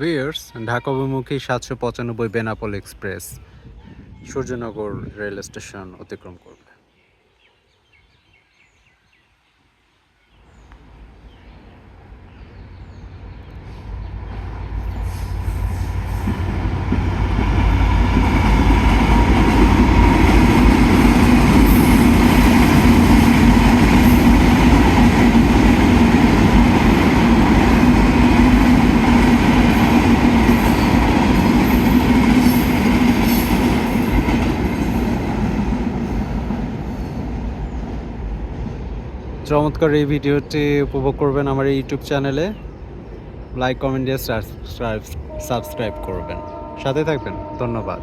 Viewers Dhaka অভিমুখী সাতশো পঁচানব্বই Benapole express Suryanagar rail station অতিক্রম করবে। চমৎকার এই ভিডিওটি উপভোগ করবেন আমার ইউটিউব চ্যানেলে লাইক কমেন্ট দিয়ে সাবস্ক্রাইব করবেন। সাথে থাকবেন। ধন্যবাদ।